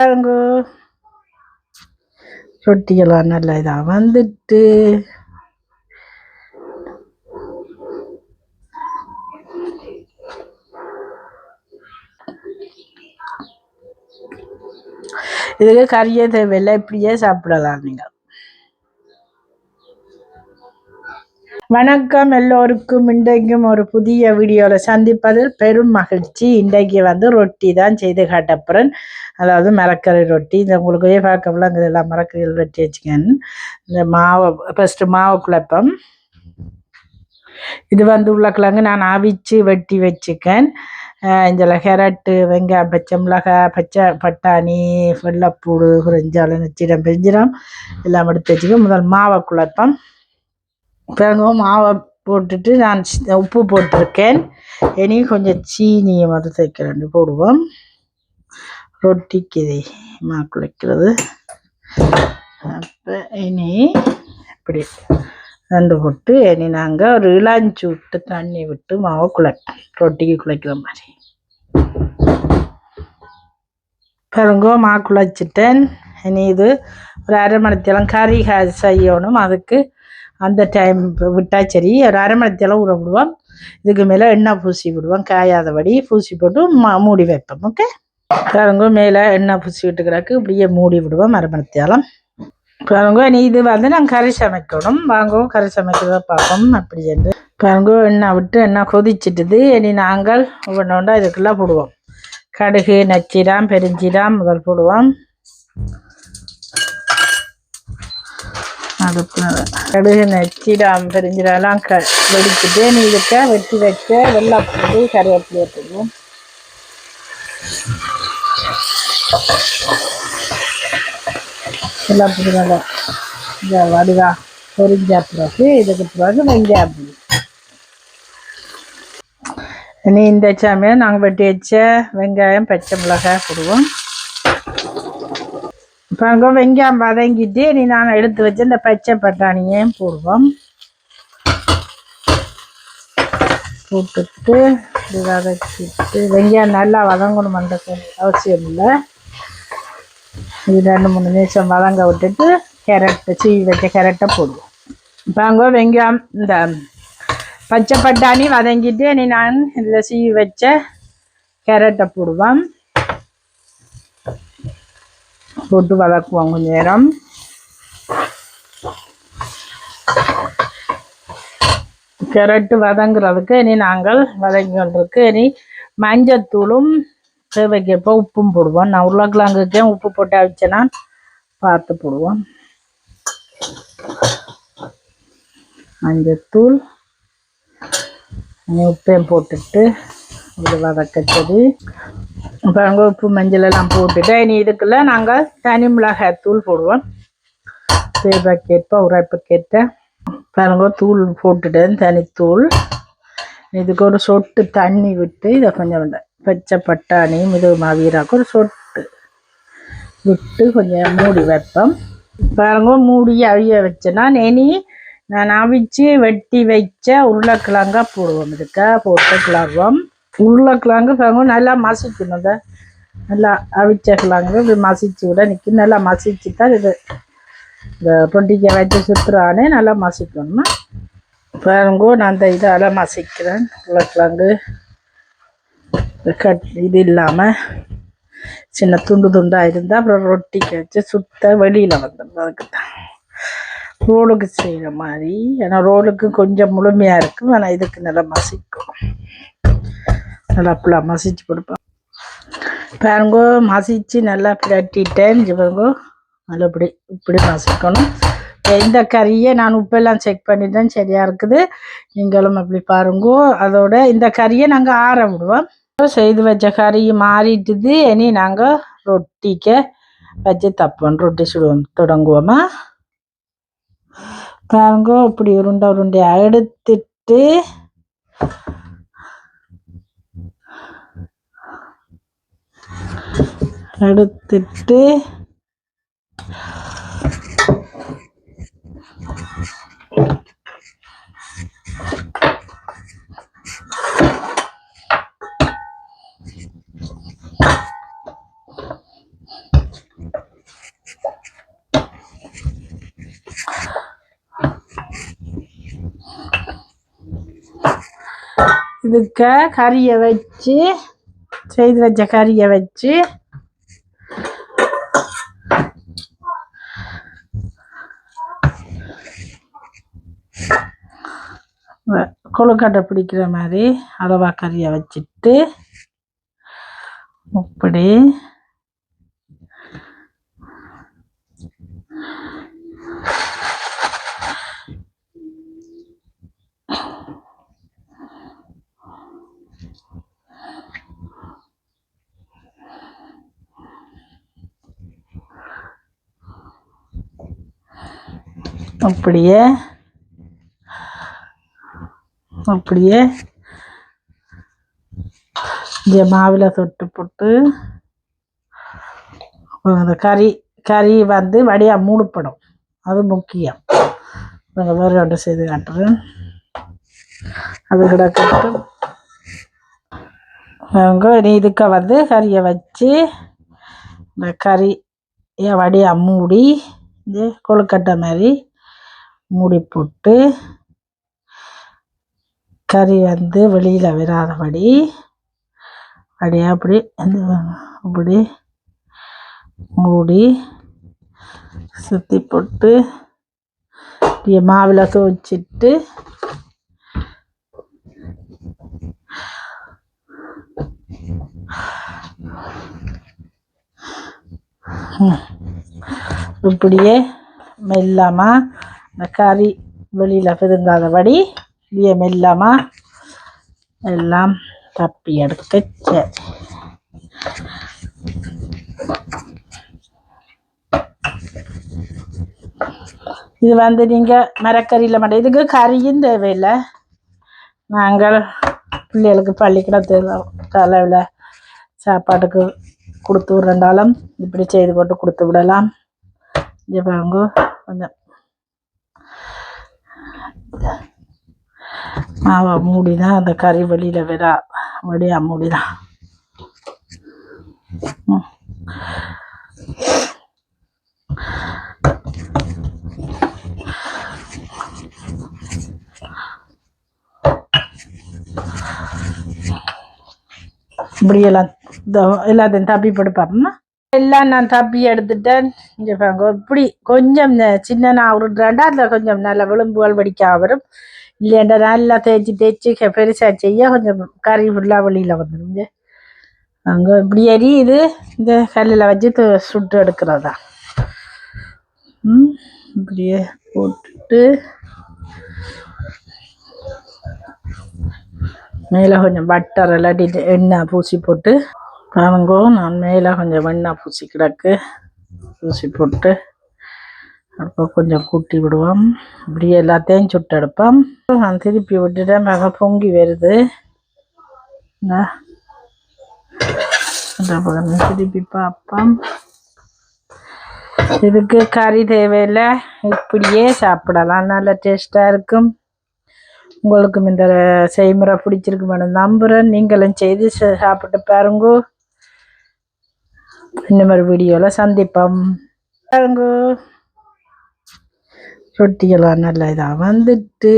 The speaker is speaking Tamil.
பாருங்க. ரொட்டிகளாக நல்ல இதாக வந்துட்டு. இதுக்கு கறியே தேவையில்லை இப்படியே சாப்பிடலாம் நீங்கள் வணக்கம் எல்லோருக்கும். இன்றைக்கும் ஒரு புதிய வீடியோவில் சந்திப்பதில் பெரும் மகிழ்ச்சி. இன்றைக்கு வந்து ரொட்டி தான் செய்து காட்டப்புறேன் அதாவது மரக்கறி ரொட்டி இந்த உங்களுக்கு பார்க்க விளங்குது எல்லாம் மரக்கறி ரொட்டி வச்சுக்கன்னு இந்த மாவை ஃபஸ்ட்டு மாவு குழப்பம். இது வந்து உருளைக்கிழங்கு நான் அவிச்சு வெட்டி வச்சுக்கேன். இதில் இந்த கேரட்டு வெங்காயம் பச்சை மிளகாய் பச்சை பட்டாணி வெள்ளைப்பூடு குறிஞ்சாலம் நச்சிடம் பெஞ்சிடம் எல்லாம் எடுத்து வச்சுக்க முதல் மாவை குழப்பம். பிறகு மாவை போட்டுட்டு நான் உப்பு போட்டிருக்கேன். இனி கொஞ்சம் சீனியை மட்டும் சேர்க்கிறேன் போடுவோம். ரொட்டிக்கு இது மா குழைக்கிறது அப்போ இனி இப்படி நண்டு போட்டு இனி நாங்கள் ஒரு இளாஞ்சி விட்டு தண்ணி விட்டு மாவை குழைப்போம் ரொட்டிக்கு குழைக்கிற மாதிரி. பெருங்கோ மா குழைச்சிட்டேன். இனி இது ஒரு அரை மணித்தெல்லாம் கறி க- செய்யணும். அதுக்கு அந்த டைம் விட்டால் சரி. ஒரு அரை மணித்தெல்லாம் ஊற விடுவோம். இதுக்கு மேலே எண்ணெய் பூசி விடுவோம். காயாதபடி பூசி போட்டு மூடி வைப்போம். ஓகே பாருங்க மேலே எண்ணெய் பூசி விட்டுக்கிறக்கு இப்படியே மூடி விடுவோம் அரை பாருங்க நீ இது வந்து நாங்கள் கறி சமைக்கணும். வாங்க கறி சமைக்கிறத பார்ப்போம் அப்படி என்று. பாருங்க எண்ணெய் விட்டு எண்ணெய் கொதிச்சிட்டுது. இனி நாங்கள் ஒவ்வொன்று ஒன்றா இதுக்குள்ளே போடுவோம். கடுகு நச்சிடாம் பெருஞ்சிடாம் முதல் போடுவோம். அடுப்பு கடுகு நச்சிடாம் பெருஞ்சிடாலாம் க வெடிச்சுட்டு நீ இதுக்க வெட்டி வச்ச போட்டு கருவேப்பிலையை போடுவோம். வெள்ளைப்பூண்டு நல்லா இந்த வடிவா பொரிஞ்ச பிறகு இதுக்கு பிறகு வெங்காயம் இனி இந்த சமயம் நாங்கள் வெட்டி வச்ச வெங்காயம் பச்சை மிளகாய் போடுவோம். பாருங்க வெங்காயம் வதங்கிட்டு நீ நான் எடுத்து வச்ச இந்த பச்சை பட்டாணியையும் போடுவோம். போட்டுட்டு இப்படி வதக்கிட்டு வெங்காயம் நல்லா வதங்கணுமென்ற அவசியம் இல்லை. இது ரெண்டு மூணு நிமிஷம் வதங்க விட்டுட்டு கேரட்டை சீவி வச்ச கேரட்டை போடுவோம். இப்போ அங்கே வெங்காயம் இந்த பச்சை பட்டாணி வதங்கிட்டு நீ நான் இதில் சீவி வச்ச கேரட்டை போடுவோம். போட்டு வதக்குவோம் கொஞ்சம் நேரம். கேரட்டு வதங்குறதுக்கு இனி நாங்கள் வதங்கி கொண்டிருக்கு இனி மஞ்சத்தூளும் தேவைக்கேற்ப உப்பும் போடுவோம். நான் உருளைக்கிழங்குக்கே உப்பு போட்டு அவிச்சேன்னா பார்த்து போடுவோம். மஞ்சத்தூள் உப்பையும் போட்டுட்டு இது வதக்கச்சது பாருங்க உப்பு மஞ்சள் எல்லாம் போட்டுட்டு இனி இதுக்குள்ள நாங்கள் தனி மிளகாய் தூள் போடுவோம். தேவைக்கேற்ப உரைப்புக்கேற்ற பாருங்க தூள் போட்டுட்டேன் தனித்தூள். இதுக்கு ஒரு சொட்டு தண்ணி விட்டு இதை கொஞ்சம் இந்த பச்சை பட்டாணி இது மாவீராக்கு ஒரு சொட்டு விட்டு கொஞ்சம் மூடி வைப்போம். பாருங்க மூடி அவிய வச்சேன்னா நெனி நான் அவிச்சு வெட்டி வச்ச உருளைக்கிழங்கா போடுவோம். இதுக்க போட்டு கிளறுவோம். உருளைக்கிழங்கு பாருங்க நல்லா மசிக்கணும். அதை நல்லா அவிச்ச கிழங்கு இப்படி மசிச்சு விட நிற்கும் நல்லா மசிச்சு தான் இது இந்த பொண்டிக்காய் வச்சு சுற்றுறானே நல்லா மசிக்கணுமா? பாருங்கோ நான் அந்த இதால் மசிக்கிறேன். உருளைக்கிழங்கு கட் இது இல்லாமல் சின்ன துண்டு துண்டாக இருந்தால் அப்புறம் ரொட்டிக்கு வச்சு சுத்த வெளியில் வந்துடும் அதுக்கு தான் ரோலுக்கு செய்கிற மாதிரி. ஏன்னா ரோலுக்கு கொஞ்சம் முழுமையாக இருக்கும். ஆனால் இதுக்கு நல்லா மசிக்கும். நல்லா ஃபுல்லாக மசிச்சு கொடுப்பேன். பாருங்கோ மசிச்சு நல்லா பிரட்டிட்டேன் பாருங்கோ அதில் இப்படி இப்படி மசிக்கணும் இந்த கறியை நான் உப்பெல்லாம் செக் பண்ணிட்டேன். சரியாக இருக்குது. நீங்களும் அப்படி பாருங்கோ. அதோட இந்த கறியை நாங்கள் ஆற விடுவோம். செய்து வச்ச கறி மாறிட்டுது. இனி நாங்கள் ரொட்டிக்க வச்சு தப்போம். ரொட்டி சுடுவோம். தொடங்குவோமா? பாருங்கோ இப்படி உருண்டை உருண்டையாக எடுத்துட்டு எடுத்துட்டு இதுக்க கறியை வச்சு செய்து வச்ச கறியை வச்சு கொழுக்கட்டை பிடிக்கிற மாதிரி அளவா கறியை வச்சுட்டு இப்படி அப்படியே. அப்படியே. இங்கே மாவில் தொட்டு போட்டு அந்த கறி கறி வந்து வடியாக மூடப்படும் அது முக்கியம். நாங்கள் வேறு ஒன்று செய்து காட்டுறேன். அது கிடக்கட்டும் அவங்க நீ இதுக்க வந்து கறியை வச்சு இந்த கறி வடியாக மூடி இது கொழுக்கட்டை மாதிரி மூடி போட்டு கறி வந்து வெளியில் வராதபடி அப்படியே அப்படி அப்படி மூடி சுற்றி போட்டு அப்படியே மாவில் துவச்சிட்டு இப்படியே மெல்லாமல் இந்த கறி வெளியில் பிதுங்காதபடி இப்படியே மெல்லாமா எல்லாம் தப்பி எடுத்து சரி இது வந்து நீங்கள் மரக்கறியில் மட்டும் இதுக்கு கறியும் தேவையில்லை. நாங்கள் பிள்ளைகளுக்கு பள்ளிக்கூடத்தில் தலைவில் சாப்பாட்டுக்கு கொடுத்து விட்றண்டாலும் இப்படி செய்து போட்டு கொடுத்து விடலாம். இது வாங்க கொஞ்சம் மாவை மூடி தான் அந்த கறி வெளியில் வரா வழியா மூடி தான் ம். இப்படி எல்லாம் எல்லாத்தையும் தப்பி போட்டு எல்லாம் நான் தப்பி எடுத்துட்டேன். இங்கே பாருங்க இப்படி கொஞ்சம் சின்ன நான் உருட்டுறேன்டா அதில் கொஞ்சம் நல்ல விளிம்புகள் வடிக்க வரும். இல்லையாண்டா நல்லா தேய்ச்சி தேய்ச்சி கெ- பெருசா செய்ய கொஞ்சம் கறி ஃபுல்லாக வெளியில் வந்துடும் இங்கே அங்கே இப்படி எரியுது. இந்த கல்லில் வச்சு சுட்டு எடுக்கிறதா. ம் இப்படியே போட்டுட்டு மேலே கொஞ்சம் பட்டர் இல்லாட்டி எண்ணெய் பூசி போட்டு பாருங்கோ நான் மேலே கொஞ்சம் எண்ணெய் பூசி கிடக்கு. பூசி போட்டு அப்போ கொஞ்சம் கூட்டி விடுவோம். இப்படியே எல்லாத்தையும் சுட்டு எடுப்போம். நான் திருப்பி விட்டுட்டேன். பாருங்க பொங்கி வருது. திருப்பி பார்ப்போம். இதுக்கு கறி தேவையில்லை. இப்படியே சாப்பிடலாம். நல்ல டேஸ்ட்டாக இருக்கும். உங்களுக்கும் இந்த செய்முறை பிடிச்சிருக்கு மேடம் நம்புகிறேன் நீங்களும் செய்து சாப்பிட்டு பாருங்க. இந்த மாதிரி வீடியோவில் சந்திப்போம். பாருங்க. ரொட்டியெல்லாம் நல்லா இதாக வந்துட்டு.